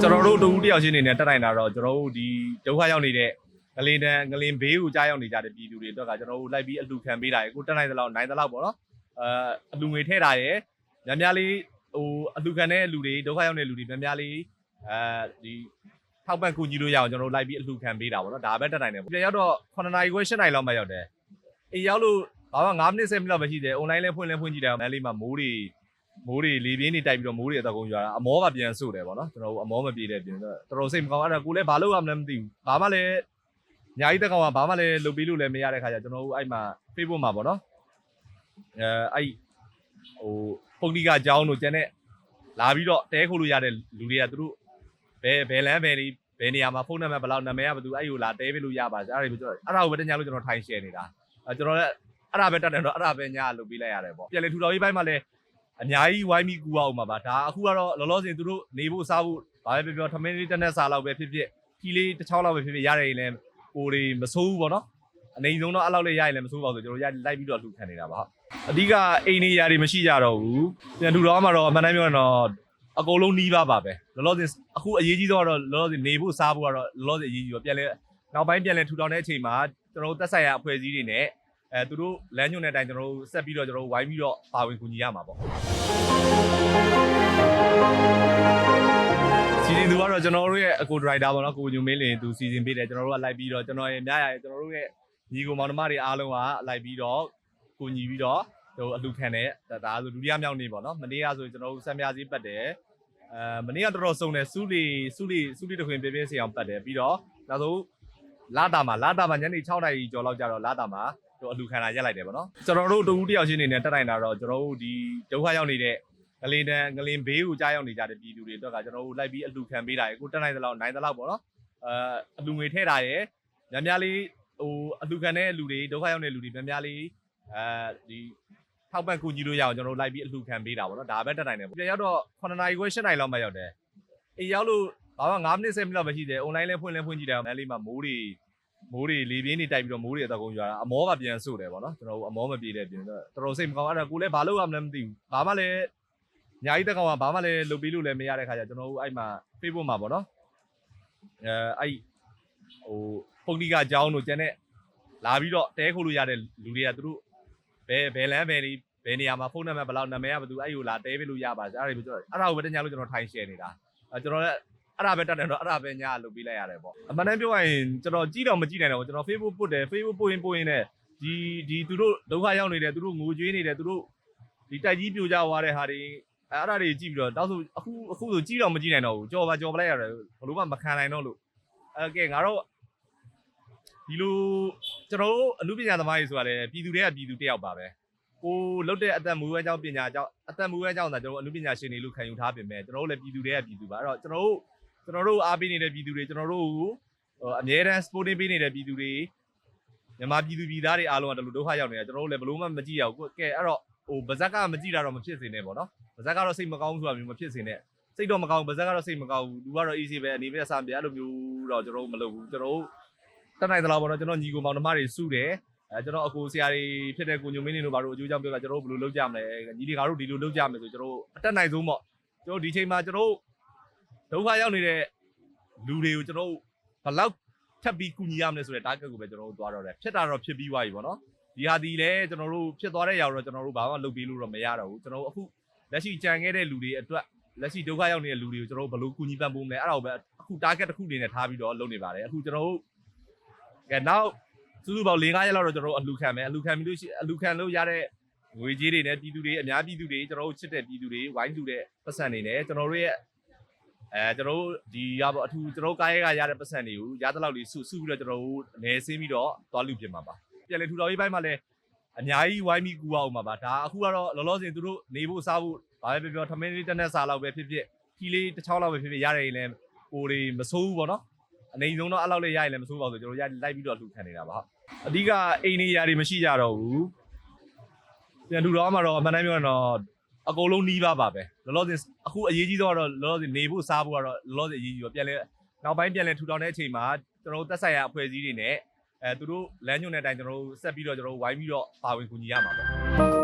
ကျွန်တော်တို့တူတယောက်ချင်းအနေနဲ့တက်နိုင်တာတော့ကျွန်တော်တို့ဒီဒုက္ခရောက်နေတဲ့ငလင်တန်ငလင်ဘေးကိုကြားရောက်နေကြတဲ့ပြည်သူတွေအတွက်ကကျွန်တော်တို့လိုက်ပြီးအလှခံပေးတာရယ်ကိုတက်နိုင်သလောက်နိုင်သလောက်ပေါ့နော်အဲအလှငွေထည့်တာရယ်များများလေးဟိုအလှခံတဲ့လူတွေဒုက္ခရောက်နေတဲ့လူတွေများများလေးအဲဒီထောက်ပံ့ကူညီလို့ရအောင်ကျွန်တော်တို့လိုက်ပြီးအလှခံပေးတာပေါ့နော်ဒါပဲတက်နိုင်တယ်ပြန်ရောက်တော့9နာရီခွဲ10နာရီလောက်မှရောက်တယ်အေးရောက်လို့ ဘာမှ9မိနစ်10မိနစ်လောက်ပဲရှိတယ် online လဲဖွင့်လဲဖွင့်ကြည့်တယ်မဲလေးမှာမိုးတွေမိုးတွေလေပြင်းတွေတိုက်ပြီးတော့မိုးတွေအတော့ကုန်ကြတာအမောပါပြန်ဆုတ်တယ်ပေါ့နော်ကျွန်တော်တို့အမောမပြေတဲ့ပြင်တော့တော်တော်စိတ်မကောင်းအဲ့ဒါကိုလည်းဘာလုပ်ရမလဲမသိဘူးဘာမှလည်းညာကြီးတက်ကောင်ကဘာမှလည်းလုပ်ပြီးလို့လည်းမရတဲ့ခါကျကျွန်တော်တို့အဲ့မှာ Facebook မှာပေါ့နော်အဲအဲ့ဟိုပုံတိကအကြောင်းတို့ကျန်တဲ့လာပြီးတော့တဲခိုးလို့ရတဲ့လူတွေကသူတို့ဘယ်ဘယ်လမ်းဘယ်ဒီဘယ်နေရာမှာဖုန်းနံပါတ်ဘယ်လောက်နာမည်ကဘယ်သူအဲ့ကိုလာတဲပေးလို့ရပါအဲ့ဒါတွေပြောအဲ့ဒါကိုပဲတညာလို့ကျွန်တော်ထိုင် share နေတာအဲကျွန်တော်လည်း အဲ့ဒါပဲတက်တယ်တော့အဲ့ဒါပဲညာလုပ်ပေးလိုက်ရတယ်ပေါ့ပြန်လေထူတော်ကြီးဘိုင်းမှာလည်းအများကြီးဝိုင်းပြီးကူအောင်ပါပါဒါအခုကတော့လောလောဆယ်သူတို့နေဖို့စားဖို့ဘာပဲပြောပြောထမင်းလေးတစ်နက်စားလောက်ပဲဖြစ်ဖြစ်ခီးလေးတစ်ချောင်းလောက်ပဲဖြစ်ဖြစ်ရရရင်လည်းကိုတွေမဆိုးဘူးပေါ့နော်အနေဆုံးတော့အဲ့လောက်လေးရရင်လည်းမဆိုးပါဘူးကျွန်တော်ရလိုက်ပြီးတော့လှူခံနေတာပါဟုတ်အဓိကအိမ်နေရာတွေမရှိကြတော့ဘူးပြန်ထူတော်မှာတော့အမှန်တမ်းပြောရင်တော့အကုန်လုံးနီးပါပါပဲလောလောဆယ်အခုအရေးကြီးတော့တော့လောလောဆယ်နေဖို့စားဖို့ကတော့လောလောဆယ်အရေးကြီးတော့ပြန်လဲနောက်ပိုင်းပြန်လဲထူထောင်တဲ့အချိန်မှာကျွန်တော်တို့တက်ဆိုင်ရာအဖွဲ့အစည်းတွေနဲ့ အဲသူတို့လမ်းညွှန်တဲ့အတိုင်းကျွန်တော်တို့ဆက်ပြီးတော့ကျွန်တော်တို့ဝိုင်းပြီးတော့ပါဝင်ကူညီရမှာပေါ့စီစဉ်သူကတော့ကျွန်တော်တို့ရဲ့အကိုဒရိုက်တာပေါ့နော်ကိုညူမင်းလင်သူစီစဉ်ပေးတယ်ကျွန်တော်တို့ကလိုက်ပြီးတော့ကျွန်တော်ရဲ့မြရရဲ့ကျွန်တော်တို့ရဲ့ညီကိုမောင်နှမတွေအားလုံးကလိုက်ပြီးတော့ကူညီပြီးတော့ဟိုအလှခံတယ်ဒါဆိုဒုတိယမြောက်နေ့ပေါ့နော်မနေ့ကဆိုကျွန်တော်တို့ဆက်မြစည်းပတ်တယ်အဲမနေ့ကတော်တော်စုံတယ်စူးလီစူးလီစူးလီတခွင်ပြပြစီအောင်ပတ်တယ်ပြီးတော့နောက်ဆုံးလာတာမှာလာတာမှာညနေ6နာရီကျော်လောက်ကြတော့လာတာမှာ တို့အလှခံတာရက်လိုက်တယ်ပေါ့နော်ကျွန်တော်တို့တူတယောက်ချင်းအနေနဲ့တက်နိုင်တာတော့ကျွန်တော်တို့ဒီဒုက္ခရောက်နေတဲ့ငလင်တန်ငလင်ဘေးကိုကြားရောက်နေကြတဲ့ပြည်သူတွေအတွက်ကကျွန်တော်တို့လိုက်ပြီးအလှခံပေးတာရယ်ကိုတက်နိုင်သလောက်နိုင်သလောက်ပေါ့နော်အဲအလှငွေထည့်တာရယ်များများလေးဟိုအလှခံတဲ့လူတွေဒုက္ခရောက်နေတဲ့လူတွေများများလေးအဲဒီထောက်ပံ့ကူညီလို့ရအောင်ကျွန်တော်တို့လိုက်ပြီးအလှခံပေးတာပေါ့နော်ဒါပဲတက်နိုင်တယ်ပြန်ရောက်တော့9နာရီခွဲ10နာရီလောက်မှရောက်တယ်အေးရောက်လို့ဘာမှ9မိနစ်10မိနစ်လောက်ပဲရှိတယ် online လဲဖွင့်လဲဖွင့်ကြည့်တယ်မဲလေးမှာမိုးတွေ မိုးတွေလေပြင်းတွေတိုက်ပြီးတော့မိုးတွေအတော့ကုန်ကြတာအမောပါပြန်ဆုတ်တယ်ပေါ့နော်ကျွန်တော်တို့အမောမပြေတဲ့ပြင်တော့တော်တော်စိတ်မကောင်းအဲ့ဒါကိုလည်းဘာလုပ်ရမလဲမသိဘူးဘာမှလည်းညာကြီးတက်ကောင်ကဘာမှလည်းလုပ်ပြီးလို့လည်းမရတဲ့ခါကျကျွန်တော်တို့အဲ့မှာ Facebook မှာပေါ့နော်အဲအဲ့ဟိုပုံတိကအကြောင်းတို့ကျန်တဲ့လာပြီးတော့တဲခိုးလို့ရတဲ့လူတွေကသူတို့ဘယ်ဘယ်လမ်းဘယ်ဒီဘယ်နေရာမှာဖုန်းနံပါတ်ဘယ်လောက်နာမည်ကဘယ်သူအဲ့ကိုလာတဲပေးလို့ရပါအဲ့ဒါတွေပြောအဲ့ဒါကိုပဲတညာလို့ကျွန်တော်ထိုင် share နေတာအဲကျွန်တော်လည်း အဲ့ဒါပဲတက်တယ်တော့အဲ့ဒါပဲညာလုပ်ပေးလိုက်ရတယ်ပေါ့အမှန်တမ်းပြောရရင်ကျွန်တော်ကြည့်တော့မကြည့်နိုင်တော့ဘူးကျွန်တော် Facebook ပုတ်တယ် Facebook ပုတ်ရင်ပုတ်ရင်နဲ့ဒီဒီသူတို့ဒုက္ခရောက်နေတယ်သူတို့ငိုကြွေးနေတယ်သူတို့ဒီတိုက်ကြီးပြိုကျသွားတဲ့ဟာတွေအဲ့အဲ့ဒါတွေကြည့်ပြီးတော့တောက်ဆိုအခုအခုဆိုကြည့်တော့မကြည့်နိုင်တော့ဘူးကြော်ပါကြော်ပလိုက်ရတယ်ဘလို့မှမခံနိုင်တော့လို့အဲကဲငါတို့ဒီလိုကျွန်တော်တို့အမှုပညာသမားတွေဆိုတာလေပြည်သူတွေကပြည်သူတယောက်ပါပဲကိုလုတ်တဲ့အသက်မူဝဲအကြောင်းပညာအကြောင်းအသက်မူဝဲအကြောင်းသာကျွန်တော်တို့အမှုပညာရှင်တွေလို့ခံယူထားပြင်မဲ့ကျွန်တော်တို့လည်းပြည်သူတွေကပြည်သူပါအဲ့တော့ကျွန်တော်တို့ ကျွန်တော်တို့အားပေးနေတဲ့ပြည်သူတွေကျွန်တော်တို့ကိုအမြဲတမ်း supporting ပေးနေတဲ့ပြည်သူတွေမြန်မာပြည်သူပြည်သားတွေအားလုံးကတလူဒုက္ခရောက်နေတာကျွန်တော်တို့လည်းဘလို့မှမကြည့်ရဘူးကဲအဲ့တော့ဟိုဗဇက်ကမကြည့်တာတော့မဖြစ်စေနဲ့ပေါ့နော်ဗဇက်ကတော့စိတ်မကောင်းဆိုတာမျိုးမဖြစ်စေနဲ့စိတ်တော့မကောင်းဗဇက်ကတော့စိတ်မကောင်းဘူးလူကတော့ easy ပဲအနေနဲ့စမ်းပြအဲ့လိုမျိုးတော့ကျွန်တော်တို့မလုပ်ဘူးကျွန်တော်တို့တက်နိုင်သလားပေါ့နော်ကျွန်တော်ညီကိုမောင်နှမတွေစုတယ်အဲကျွန်တော်အကိုဆရာတွေဖြစ်တဲ့ကိုညိုမင်းနေတို့ဘာလို့အကျိုးကြောင့်ပြောတာကျွန်တော်တို့ဘယ်လိုလုပ်ကြမလဲညီတွေကတော့ဒီလိုလုပ်ကြမယ်ဆိုကျွန်တော်တို့အတက်နိုင်ဆုံးပေါ့ကျွန်တော်ဒီချိန်မှာကျွန်တော် ဒုက္ခရောက်နေတဲ့လူတွေကိုကျွန်တော်ဘယ်လောက်ထပ်ပြီးကူညီရမလဲဆိုတဲ့ target ကိုပဲကျွန်တော်တို့သွားတော့တယ်ဖြစ်တာတော့ဖြစ်ပြီးသွားပြီပေါ့နော်ဒီဟာဒီလည်းကျွန်တော်တို့ဖြစ်သွားတဲ့ຢာတော့ကျွန်တော်တို့ဘာမှလုပ်ပြီးလို့တော့မရတော့ဘူးကျွန်တော်တို့အခုလက်ရှိကြံခဲ့တဲ့လူတွေအတွက်လက်ရှိဒုက္ခရောက်နေတဲ့လူတွေကိုကျွန်တော်တို့ဘယ်လိုကူညီပံ့ပိုးမလဲအဲ့ဒါကိုပဲအခု target တစ်ခုအနေနဲ့ထားပြီးတော့လုပ်နေပါတယ်အခုကျွန်တော်တို့ကဲနောက်စုစုပေါင်း၄၅ရက်လောက်တော့ကျွန်တော်တို့အလူခံမယ်အလူခံပြီးလို့ရှိအလူခံလို့ရတဲ့ငွေကြေးတွေနဲ့ပြည်သူတွေအများပြည်သူတွေကျွန်တော်တို့ချစ်တဲ့ပြည်သူတွေဝိုင်းလူတဲ့ပတ်စံတွေနဲ့ကျွန်တော်တို့ရဲ့ အဲကျွန်တော်တို့ဒီရပါအထူးကျွန်တော်တို့ကားရဲကရတဲ့ပတ်စံတွေကိုရသလောက်လေးစုစုပြီးတော့ကျွန်တော်တို့အနေဆင်းပြီးတော့သွားလူပြင်မှာပါပြန်လေထူတော်ရေးပိုင်းမှာလည်းအများကြီးဝိုင်းပြီးကူအောင်ပါပါဒါအခုကတော့လောလောဆယ်သူတို့နေဖို့စားဖို့ဘာပဲပြောပြောထမင်းလေးတစ်နက်စားလောက်ပဲဖြစ်ဖြစ်ခီးလေးတစ်ချောင်းလောက်ပဲဖြစ်ဖြစ်ရရင်လည်းကိုတွေမဆိုးဘူးပေါ့နော်အနေဆုံးတော့အဲ့လောက်လေးရရင်လည်းမဆိုးပါဘူးဆိုကျွန်တော်ရလိုက်ပြီးတော့လှူခံနေတာပါဟုတ်အဓိကအိမ်နေရာတွေမရှိကြတော့ဘူးပြန်ထူတော်မှာတော့အမှန်တမ်းပြောရင်တော့ အကုန်လုံးနီးပါပါပဲလောလောဆယ်အခုအရေးကြီးတော့တော့လောလောဆယ်နေဖို့စားဖို့ကတော့လောလောဆယ်အရေးကြီးတော့ပြန်လဲနောက်ပိုင်းပြန်လဲထူထောင်တဲ့အချိန်မှာကျွန်တော်တို့တက်ဆိုင်ရာအဖွဲ့အစည်းတွေနဲ့အဲသူတို့လမ်းညွှန်တဲ့အတိုင်းကျွန်တော်တို့ဆက်ပြီးတော့ကျွန်တော်တို့ဝိုင်းပြီးတော့ပါဝင်ကူညီရမှာပေါ့